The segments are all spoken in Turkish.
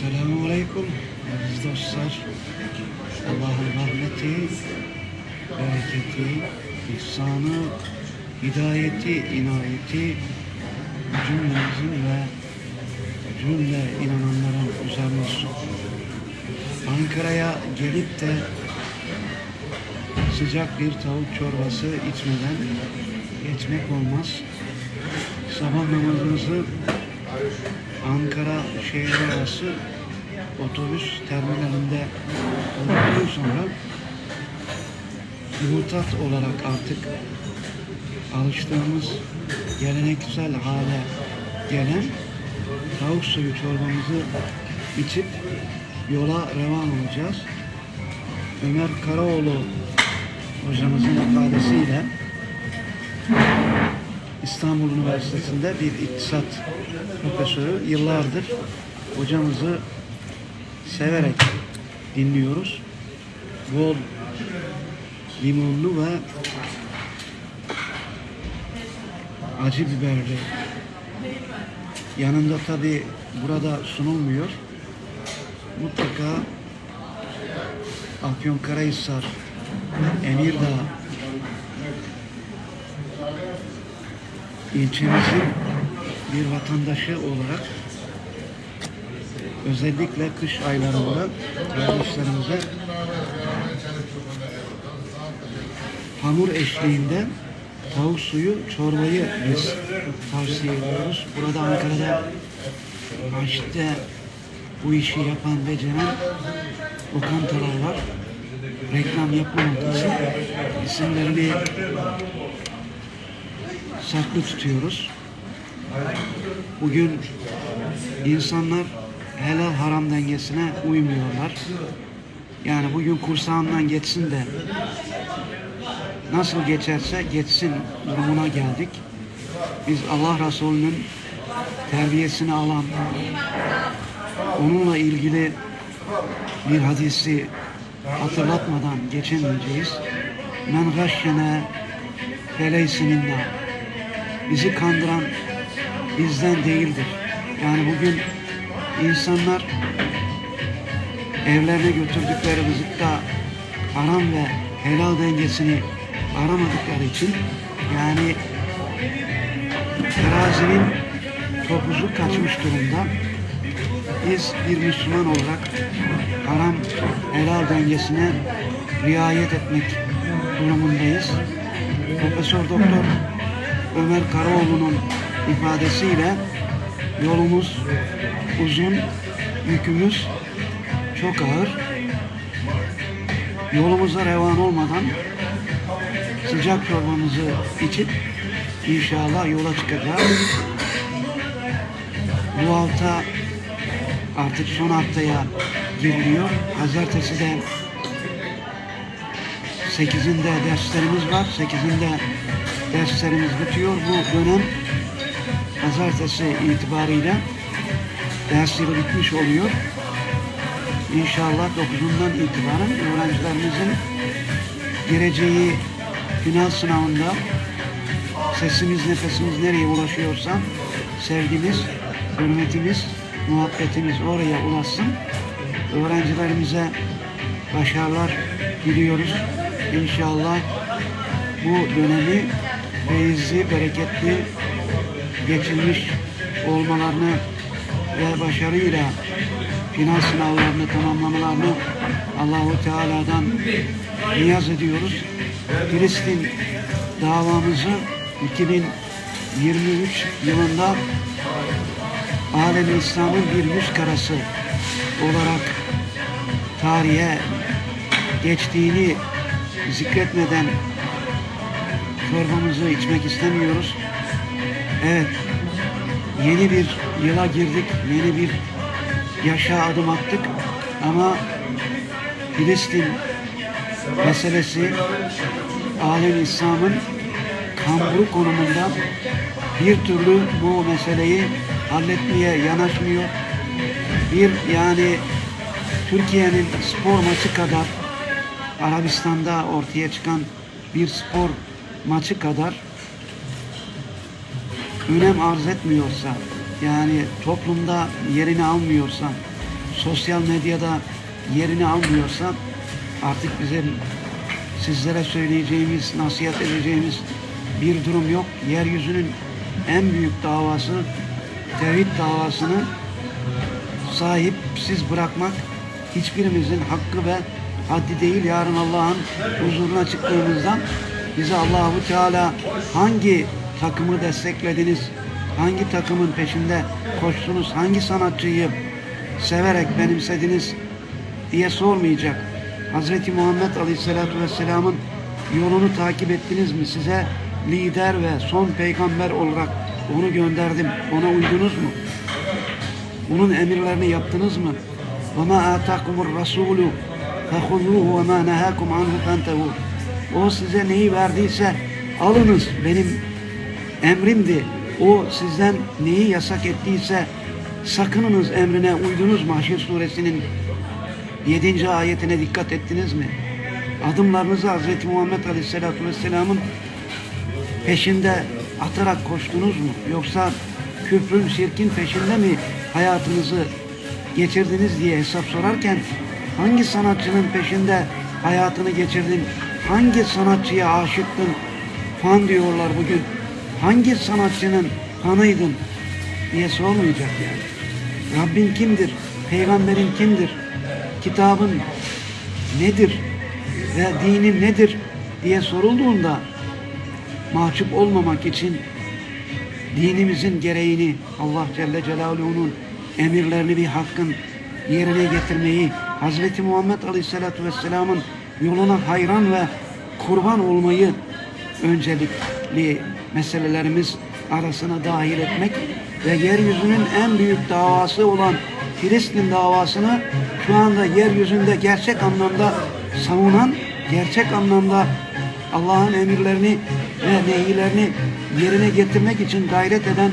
Selamun Aleyküm aziz dostlar. Allah'ın rahmeti, bereketi, ihsanı, hidayeti, inayeti cümlemizin ve cümle inananların üzerine olsun. Ankara'ya gelip de sıcak bir tavuk çorbası içmeden geçmek olmaz. Sabah namazımızı Ankara şehir arası otobüs terminalinde olduktan sonra mutat olarak artık alıştığımız geleneksel hale gelen tavuk suyu çorbamızı içip yola revan olacağız. Ömer Karaoğlu hocamızın ifadesiyle İstanbul Üniversitesi'nde bir iktisat profesörü yıllardır hocamızı severek dinliyoruz. Bol limonlu ve acı biberli. Yanında tabi burada sunulmuyor. Mutlaka Afyonkarahisar, Emirdağ ilçemizin bir vatandaşı olarak özellikle kış aylarında kardeşlerimize hamur eşliğinde tavuk suyu çorbayı biz tavsiye ediyoruz. Burada Ankara'da Haşit'te bu işi yapan, beceren lokantalar var. Reklam yapmamak için isimlerini saklı tutuyoruz. Bugün insanlar helal haram dengesine uymuyorlar. Yani bugün kursağından geçsin de nasıl geçerse geçsin durumuna geldik. Biz Allah Resulü'nün terbiyesini alan, onunla ilgili bir hadisi hatırlatmadan geçemeyeceğiz. Men gâşşene feleyse minna. Bizi kandıran bizden değildir. Yani bugün insanlar evlerine götürdükleri rızıkta haram ve helal dengesini aramadıkları için yani terazinin topuzu kaçmış durumda. Biz bir Müslüman olarak haram helal dengesine riayet etmek durumundayız. Profesör Doktor Ömer Karaoğlu'nun ifadesiyle yolumuz uzun, yükümüz çok ağır. Yolumuza revan olmadan sıcak çorbamızı içip inşallah yola çıkacağız. Bu hafta artık son haftaya giriliyor. Pazartesi de 8'inde derslerimiz var. 8'inde derslerimiz bitiyor. Bu dönem pazartesi itibariyle ders yılı bitmiş oluyor. İnşallah 9'undan itibaren öğrencilerimizin gireceği final sınavında sesimiz, nefesimiz nereye ulaşıyorsa sevgimiz, hürmetimiz, muhabbetimiz oraya ulaşsın. Öğrencilerimize başarılar diliyoruz. İnşallah bu dönemi feyizli, bereketli geçirmiş olmalarını ve başarıyla final sınavlarını tamamlamalarını Allahu Teala'dan niyaz ediyoruz. Filistin davamızı 2023 yılında alem İslam'ın bir yüz karası olarak tarihe geçtiğini zikretmeden çorbamızı içmek istemiyoruz. Evet, yeni bir yıla girdik, yeni bir yaşa adım attık ama Filistin meselesi alem İslam'ın kamburu konumunda bir türlü bu meseleyi halletmeye yanaşmıyor. Bir yani Türkiye'nin spor maçı kadar Arabistan'da ortaya çıkan bir spor maçı kadar önem arz etmiyorsa, yani toplumda yerini almıyorsa, sosyal medyada yerini almıyorsa artık bizim sizlere söyleyeceğimiz, nasihat edeceğimiz bir durum yok. Yeryüzünün en büyük davası tevhid davasını sahipsiz bırakmak hiçbirimizin hakkı ve haddi değil. Yarın Allah'ın huzuruna çıktığımızda bize Allahu Teala hangi takımı desteklediniz, hangi takımın peşinde koştunuz, hangi sanatçıyı severek benimsediniz diye sormayacak. Hazreti Muhammed Aleyhisselatü Vesselam'ın yolunu takip ettiniz mi? Size lider ve son peygamber olarak onu gönderdim. Ona uydunuz mu? Onun emirlerini yaptınız mı? وَمَا آتَاكُمُ الرَّسُولُ فَخُذُوهُ وَمَا نَهَاكُمْ عَنْهُ فَانْتَهُوا o size neyi verdiyse alınız. Benim emrimdi. O sizden neyi yasak ettiyse sakınınız emrine uydunuz mu? Haşr suresinin 7. ayetine dikkat ettiniz mi? Adımlarınızı Hz. Muhammed Aleyhisselatü Vesselam'ın peşinde atarak koştunuz mu? Yoksa küfrün, şirkin peşinde mi hayatınızı geçirdiniz diye hesap sorarken hangi sanatçının peşinde hayatını geçirdin? Hangi sanatçıya aşıktın? Fan diyorlar bugün. Hangi sanatçının fanıydın diye sormayacak yani. Rabbin kimdir? Peygamberin kimdir? Kitabın nedir? Ve dinin nedir? diye sorulduğunda mahcup olmamak için dinimizin gereğini Allah Celle Celaluhu'nun emirlerini bir hakkın yerine getirmeyi Hazreti Muhammed Aleyhisselatü Vesselam'ın yoluna hayran ve kurban olmayı öncelikli meselelerimiz arasına dahil etmek ve yeryüzünün en büyük davası olan Filistin davasını şu anda yeryüzünde gerçek anlamda savunan, gerçek anlamda Allah'ın emirlerini ve nehilerini yerine getirmek için gayret eden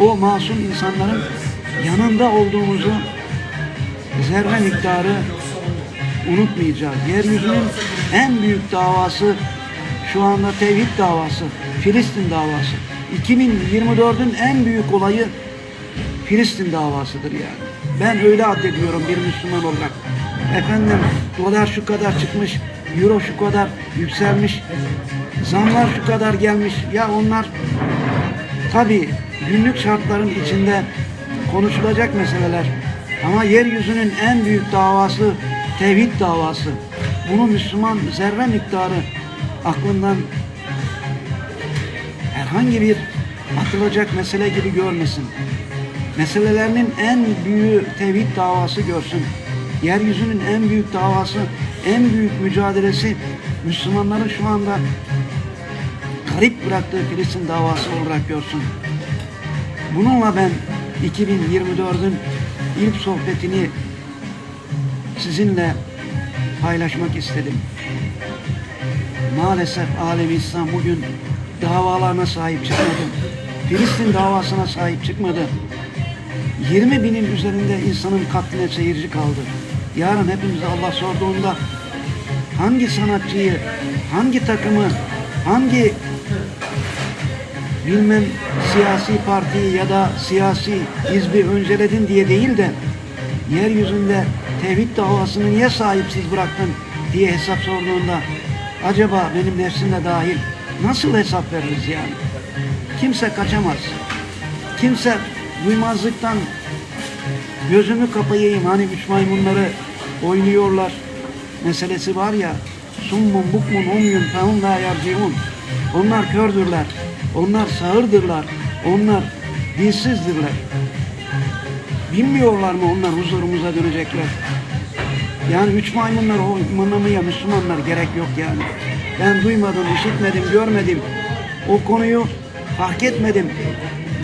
o masum insanların yanında olduğumuzu zerre miktarı unutmayacağız. Yeryüzünün en büyük davası şu anda tevhid davası, Filistin davası. 2024'ün en büyük olayı Filistin davasıdır yani. Ben öyle addediyorum bir Müslüman olarak. Efendim dolar şu kadar çıkmış, euro şu kadar yükselmiş, zamlar şu kadar gelmiş. Ya onlar tabi günlük şartların içinde konuşulacak meseleler. Ama yeryüzünün en büyük davası tevhid davası. Bunu Müslüman zerre miktarı aklından herhangi bir atılacak mesele gibi görmesin. Meselelerinin en büyüğü tevhid davası görsün. Yeryüzünün en büyük davası, en büyük mücadelesi Müslümanların şu anda garip bıraktığı Filistin davası olarak görsün. Bununla ben 2024'ün ilk sohbetini sizinle paylaşmak istedim. Maalesef alemi İslam bugün davalarına sahip çıkmadı. Filistin davasına sahip çıkmadı. 20 binin üzerinde insanın katline seyirci kaldı. Yarın hepimize Allah sorduğunda hangi sanatçıyı, hangi takımı, hangi bilmem siyasi partiyi ya da siyasi hizbi önceledin diye değil de yeryüzünde tevhid davasını niye sahipsiz bıraktın diye hesap sorduğunda acaba benim nefsim dahil nasıl hesap veririz yani? Kimse kaçamaz. Kimse duymazlıktan gözümü kapayayım hani üç maymunları oynuyorlar meselesi var ya summun bukmun umyun fehum la yarciun onlar kördürler onlar sağırdırlar onlar dilsizdirler bilmiyorlar mı onlar huzurumuza dönecekler yani üç maymunlar oynamaya Müslümanlar gerek yok yani ben duymadım işitmedim görmedim o konuyu fark etmedim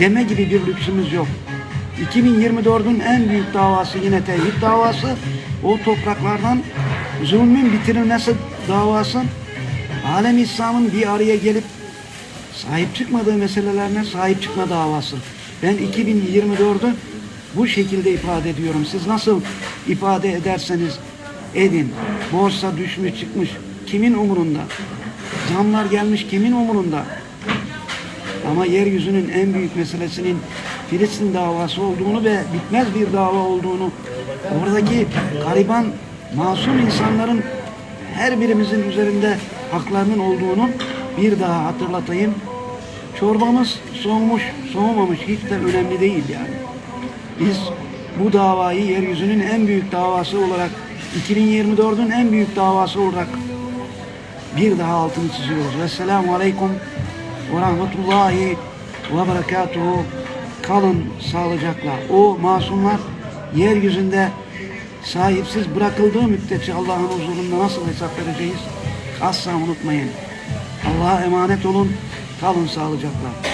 deme gibi bir lüksümüz yok 2024'ün en büyük davası yine tevhid davası. O topraklardan zulmün bitirilmesi davası. Alem İslam'ın bir araya gelip sahip çıkmadığı meselelerine sahip çıkma davası. Ben 2024'ü bu şekilde ifade ediyorum. Siz nasıl ifade ederseniz edin. Borsa düşmüş çıkmış. Kimin umurunda? Zamlar gelmiş kimin umurunda? Ama yeryüzünün en büyük meselesinin Filistin davası olduğunu ve bitmez bir dava olduğunu Oradaki gariban, masum insanların her birimizin üzerinde haklarının olduğunu bir daha hatırlatayım. Çorbamız soğumuş, soğumamış hiç de önemli değil yani. Biz bu davayı yeryüzünün en büyük davası olarak 2024'ün en büyük davası olarak bir daha altını çiziyoruz. Vesselamu Aleyküm ve Rahmetullahi ve Berekatuhu. Kalın sağlıcakla. O masumlar yeryüzünde sahipsiz bırakıldığı müddetçe Allah'ın huzurunda nasıl hesap vereceğiz? Asla unutmayın. Allah'a emanet olun. Kalın sağlıcakla.